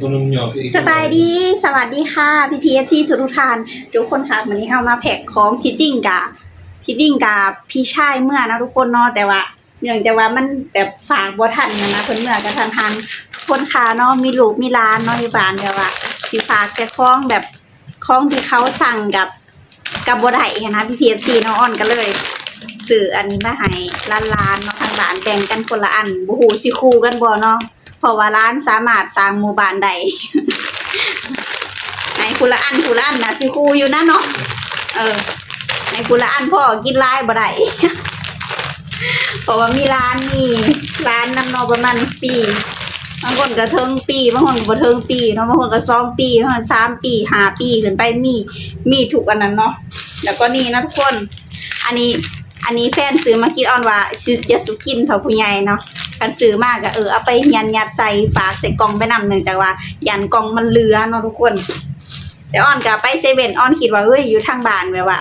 ตัวนึงหยอกสบายดี สวัสดีค่ะพี่ทีเอซีทุกทุกท่านทุกคนค่ะวันนี้เอามาแพ็กของที่จริงกับที่จริงกับพี่ชายเมื่อนะทุกคนเนาะแต่ว่าเนื่องจากว่ามันแบบฝากบ่ทันนะนะเพิ่นเมื่อกันทันทันคนค้าเนาะมีลูกมีร้านเนาะอยู่บ้านเดียวว่าสิฝากแต่ของแบบของที่เขาสั่งกับกับบ่ได้นะพี่พีเอซีเนาะอ่อนก็เลยซื้ออันนี้มาให้ร้านๆเนาะทางบ้านแบ่งกันคนละอันบ่ฮู้สิคูกันบ่เนาะ เพราะว่าร้านสามารถสร้างหมู่บ้านได้ในคุณละอันคุณละอันนะสิคูอยู่นะเนาะเออในคุณละอันพ่อกินหลายบ่ได้เพราะว่ามีร้านนี่ร้านน้ำนอประมาณปีบางคนก็เทิงปีบางคนก็บ่เทิงปีเนาะบางคนก็สองปีบางคนสามปีห้าปีขึ้นไปมีมีถูกอันนั้นเนาะแล้วก็นี่นะทุกคน อันนี้ อันนี้แฟนซื้อมากินออนว่าซื้อจะสุกินเท่าผู้ใหญ่เนาะกันซื้อมากก็เออเอาไปยันยัดใส่ฝากใส่กล่องไปนำหนึ่งแต่ว่า ยันกล่องมันเลือเนาะทุกคนเดี๋ยวออนก็ไปเซเว่นออนคิดว่าเฮ้ยอยู่ทางบ้านแบบว่า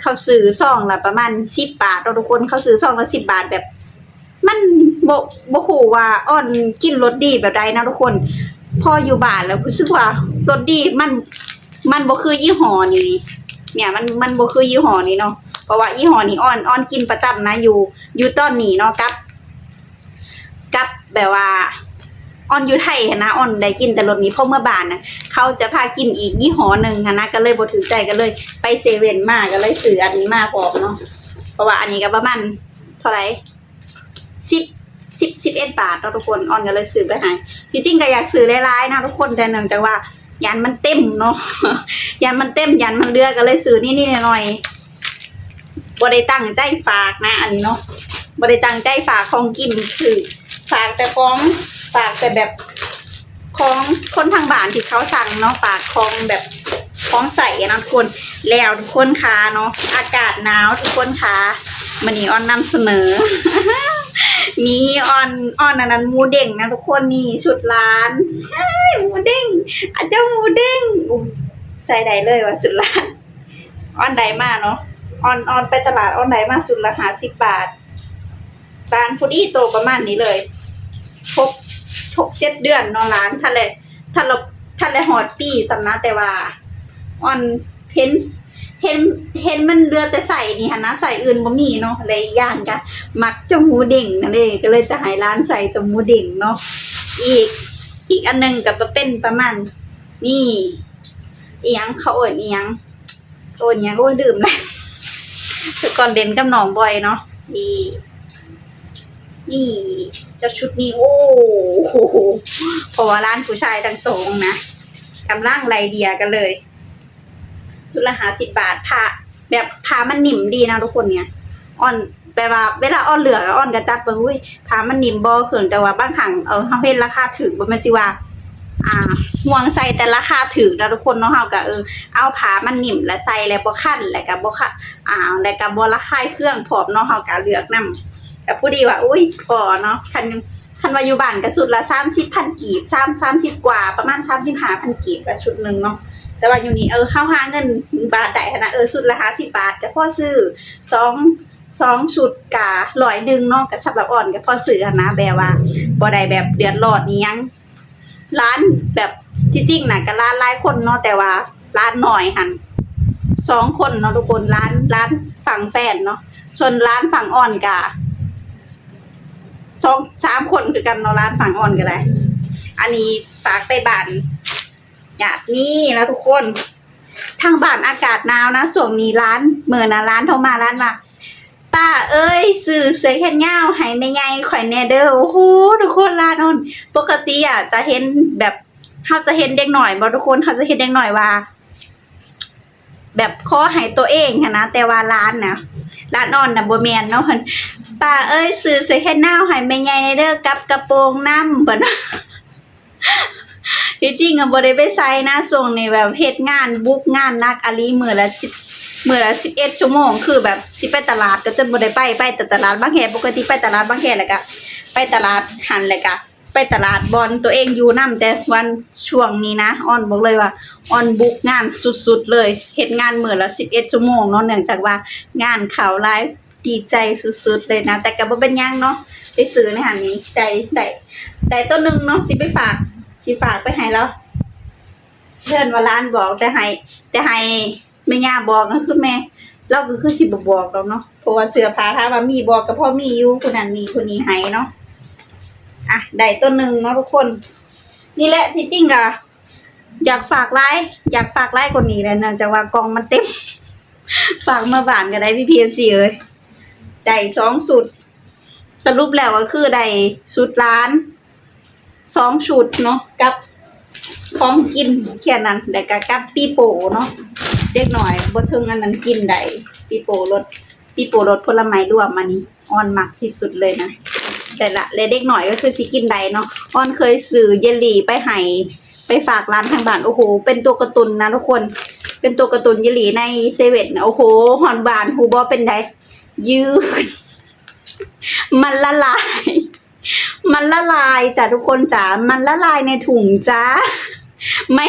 เขาซื้อซองละประมาณสิบบาทเราะทุกคนเขาซื้อซองละสิบบาทแบบ มันโบโบหูว่าออนกินรสดีแบบใดนะทุกคน พออยู่บ้านแล้วรู้สึกว่ารสดีมัน มันโบคือยี่ห้อนี้เนี่ย มันมันโบคือยี่ห้อนี้เนาะ เพราะว่ายี่ห้อนี้อ่อนอ่อนกินประจำนะอยู่อยู่ต้นนี้เนาะกับ กับแบบว่าอ่อนอยู่ไทยนะอ่อนได้กินแต่รสนี้เพราะเมื่อบานนะเขาจะพากินอีกยี่ห้อหนึ่งนะก็เลยบถือใจก็เลยไปเซเว่นมาก็เลยซื้ออันนี้มาพร้อมเนาะเพราะว่าอันนี้ก็ประมาณเท่าไหร่สิบสิบสิบเอ็ดบาทเนาะทุกคนอ่อนก็เลยซื้อไปให้ที่จริงก็อยากซื้อหลายๆนะทุกคนแต่เนื่องจากว่ายันมันเต็มเนาะยันมันเต็มยันมันเลือกก็เลยซื้อนี่ๆหน่อย บ่ได้ตั้งใจฝากนะ อันนี้เนาะบ่ได้ตั้งใจฝากของกินคือ ฝากแต่ของฝากแต่แบบของคนทางบ้านที่เขาสั่งเนาะฝากของแบบของใส่นะทุกคนแล้วทุกคนคะเนาะอากาศหนาวทุกคนคะมันนี้ออนนำเสนอมีออนออนอันนั้นมูเด้งนะทุกคนนี่ชุดร้านมูเด้งอาเจ้าหมูเด้งใส่ได้เลยว่ะสุดร้านออนใดมากเนาะ ออนออนไปตลาดออนใดมาสุดละหาสิบบาท ร้านพุดดี้โตประมาณนี้เลยหกหกเจ็ดเดือนนอนร้านทะเลทะเลทะเลหอดปีสำนะแต่ว่าออนเห็นเห็นเห็นมันเรือแต่ใส่นี่ฮะนะใส่อื่นบ่มีเนาะอะไรอย่างกันมักเจาหมูเด่งนั่นเองก็เลยจะให้ร้านใส่เจาหมูเด่งเนาะอีกอีกอันหนึงก็จะเป็นประมาณนี่อียังเขาเอ่ยอียังเขาเอ่ยอีหยังโอ้ดื่มนะ แต่ก่อนเด่นกับหนองบ่อยเนาะนี่ นี่เจ้าชุดนี้โอ้โหพราะว่าร้านผู้ชายทั้งสองนะกำลังไลเดียกันเลยชุดละหาสิบบาทผ้าแบบผ้ามันนิ่มดีนะทุกคนเนี่ยอ่อนแปลว่าเวลาอ่อนเหลืออ่อนกระจัดเบิ่งอุ้ยผ้ามันนิ่มบ่เขินแต่ว่าบางครั้งเออเฮาเห็นราคาถูกบ่แม่นสิว่า อ่า ห่วงใส่แต่ราคาถูกนะทุกคนเนาะเฮาก็เออเอาผ้ามันนิ่มแล้วใส่แล้วบ่คันแล้วก็บ่ค่ะอ่าแล้วก็บ่ระคายเครื่องพร้อมเนาะเฮาก็เลือกนํก็ผู้ดีว่าอุ้ยพอเนาะคันคันว่าอยู่บ้านก็สุดละ30,000กีบ3 30กว่าประมาณ35,000กีบก็ชุดหนึงเนาะแต่ว่าอยู่นี่เออเฮาหาเงินบาทได้ขนาดเออสุดละห้าสิบบาทก็พอซื้อสองสองชุดกะร้อยหนึ่งเนาะก็สำหรับอ่อนก็พอซื้อนะแบบว่าบ่ได้แบบเดือดร้อนอีหยังร้านแบบ ที่จริงน่ะก็ร้านหลายคนเนาะแต่ว่าร้านหน้อยหันสองคนเนาะทุกคนร้านร้านฝั่งแฟนเนาะส่วนร้านฝั่งอ่อนกะสองสามคนคือกันเนาะร้านฝั่งอ่อนก็ได้ อันนี้ฝากไปบ้านญาตินี่นะทุกคน ทางบ้านอากาศหนาวนะส่วงนี้ร้านเมื่อนะร้านโทรมาร้านมาป้าเอ้ยสื่อเสื้อแขนยาวให้แม่ใหญ่ข่อยแน่เด้อโอ้โหทุกคนร้านนนปกติอะจะเห็นแบบ เขาจะเห็นเด็กหน่อยบ่ทุกคนเขาจะเห็นเด็กหน่อยว่า แบบขอให้ตัวเองค่ะนะแต่ว่าร้านนะร้านอ่อนนะบ่แมนเนาะเพิ่นป้าเอ้ยสื่อเสื้อแขนยาวให้แม่ใหญ่แน่เด้อกับกระโปรงน้ำเพิ่นที่จริงอะบ่ได้ไปไซนะส่วงนี้แบบเฮ็ดงานบุกงานนักอะลีมือละ10มื้อละ11ชั่วโมง คือแบบสิไปตลาดก็จะบ่ได้ไปไปแต่ตลาดบางแห่ปกติไปตลาดบางแห่แล้วก็ไปตลาดหันแล้วก็ ไปตลาดบอลตัวเองอยู่นํแต่วันช่วงนี้นะออนบอกเลยว่าออนบุกงานสุดๆเลยเฮ็ดงานเหมื้อละ11ชั่วโมงเนาะเนื่องจากว่างานข้าหลายดีใจสุดๆเลยนะ แต่ก็บ่เป็นหยังเนาะไปซื้อในหันนี้ได้ได้ได้ต้นหนึ่งเนาะสิไปฝากสิฝากไปให้แล้วเชิญว่าร้านบอกแต่ให้แต่ให้แม่ย่าบอกก็คือแม่เราก็คือสิบบอกเราเนาะเพราะว่าเสื้อผ้าถ้าว่ามีบอกก็พอมีอยู่คนนั้นมีคนนี้ให้เนาะ อะได้ตัวหนึ่งเนาะทุกคน นี่แหละที่จริงอะอยากฝากไลน์อยากฝากไลน์คนนี้แหละเนื่องจากว่ากองมันเต็ม ฝากมาบ้านก็ได้พี่พีเอ็นซีเอ้ยได้สองสุด สรุปแล้วก็คือได้สุดร้านสองชุดเนาะกับของกินแค่นั้นแต่ก็กับปีโป้เนาะเด็กหน่อยบ่ถึงอันนั้นกินได้ปีโป้รสปีโป้รสผลไม้รวมมานี่อ่อนมักที่สุดเลยนะ แต่ละและเด็กหน่อยก็คือสิกินได้เนาะอ้อนเคยซื้อเยลลี่ไปให้ไปฝากร้านทางบ้านโอ้โห เป็นตัวการ์ตูนนะทุกคน เป็นตัวการ์ตูนเยลลี่ในเซเว่นโอ้โหหอนบานฮูบอเป็นไดยืดมันละลาย มันละลายจ้ะทุกคนจ๋ามันละลายในถุงจ้าไม่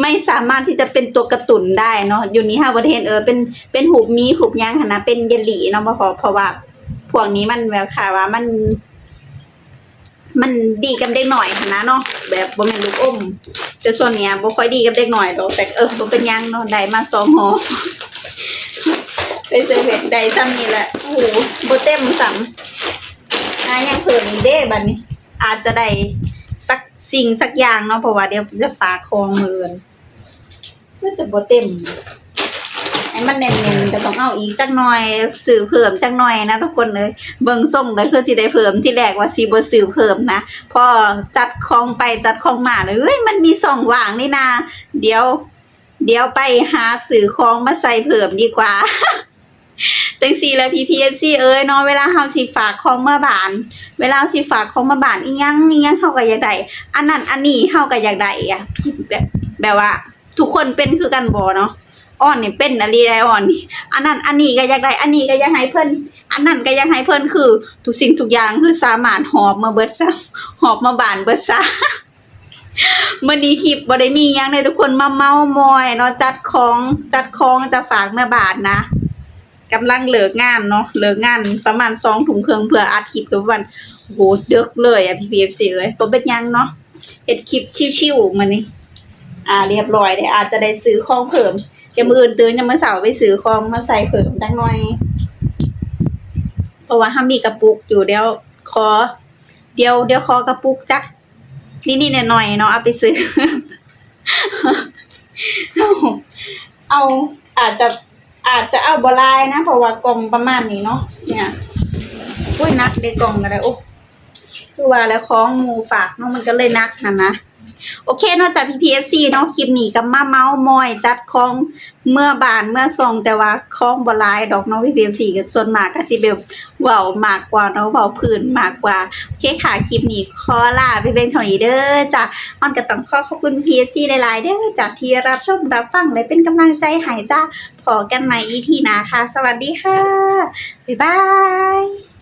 ไม่สามารถที่จะเป็นตัวกร์ตูนได้เนาะอยู่นี้ฮะประเทศเออเป็นเป็นหูมีหูยังขนะเป็นเยลลี่เนาะเพราะเพราะว่าพวกนี้มันแบบค่ะว่ามัน มันดีกับเด็กหน่อยนะเนาะแบบบ่แม่นลูกอมแต่ส่วนเนี้ยบ่ค่อยดีกับเด็กหน่อยหรอกแต่เออบ่เป็นยังเนาะได้มาสองหอไปเซเว่นได้ซ้ำนี่แหละโอ้โหบ่เต็มซ้ำอะยังเพิ่มอีกเด้บัดนี้ อาจจะได้สักสิ่งสักอย่างเนาะเพราะว่าเดี๋ยวจะฝากคองมือนก็จะบ่เต็ม ให้มันเน้นๆก็ต้องเอาอีกจักหน่อยสื่อเพิ่มจักหน่อยนะทุกคนเลยเบิ่งส่งเลยคือสิได้เพิ่มที่แรกว่าสิบ่สื่อเพิ่มนะพอจัดของไปจัดของมาเลยเอ้ยมันมีส่องว่างนี่นาเดี๋ยว เดี๋ยวไปหาสื่อของมาใส่เพิ่มดีกว่าจังซี่แล้ว PPFC เอ้ยเนาะเวลาเฮาสิฝากของมาบาน เวลาสิฝากของมาบานอีหยังอีหยังเฮาก็อยากได้อันนั้นอันนี้เฮาก็อยากได้อะพี่แบบแบบว่า ทุกคนเป็นคือกันบ่เนาะ อ่อนนี่เป็นอะไรได้อ่อนนี่อันนั้นอันนี้ก็อยากได้อันนี้ก็อยากให้เพิ่นอันนั้นก็อยากให้เพิ่นคือ ทุกสิ่งทุกอย่างคือสามารถหอบมาเบิดซะหอบมาบานเบิดซะมื่อนี้คลิปบ่ได้มียังเลยทุกคนมาเมามอยเนาะจัดของจัดของจะฝากแม่บาทนะกำลังเลิกงานเนาะเลิกงานประมาณสองถุงเครื่องเพื่ออัดคลิปกับวันโหเดึกเลยอะพี่พีเอฟซีเอ้ยบ่เป็นยังเนาะเฮ็ดคลิปชิวๆมื้อนี้อ่าเรียบร้อยเลยอาจจะได้ซื้อของเพิ่ม จะมืออื่นตื่นจะมือเสาร์ไปซื้อของมาใส่เพิ่มจักหน่อย เพราะว่าถ้ามีกระปุกอยู่เดี๋ยวขอ เดี๋ยวเดี๋ยวขอกระปุกจักนิดๆหน่อยเนาะเอาไปซื้อเอาเอาอาจจะอาจจะเอาบลายนะเพราะว่ากล่องประมาณนี้เนาะเนี่ยอุ้ยนักในกล่องอะไรโอ้คือว่าแล้วของมูฝากเนาะมันก็เลยนักนะนะ โอเคนอกจาก PPFC เนาะคลิปนี้ก็มาเมาส์มอย จัดของเมื่อบานเมื่อส่งแต่ว่าของบลายดอกเนาะ PPFC ก็ส่วนมากก็สิแบบเว้ามากกว่าเนาะเว้าพื้นมากกว่า โอเคค่ะคลิปนี้ขอลาไปเป็นเท่านี้เด้อจ้ะออนก็ต้องขอขอบคุณ PFC หลายๆเด้อจากที่รับชมรับฟังและเป็นกำลังใจให้จ้าพอกันใหม่ EP หน้าค่ะ สวัสดีค่ะบ๊ายบาย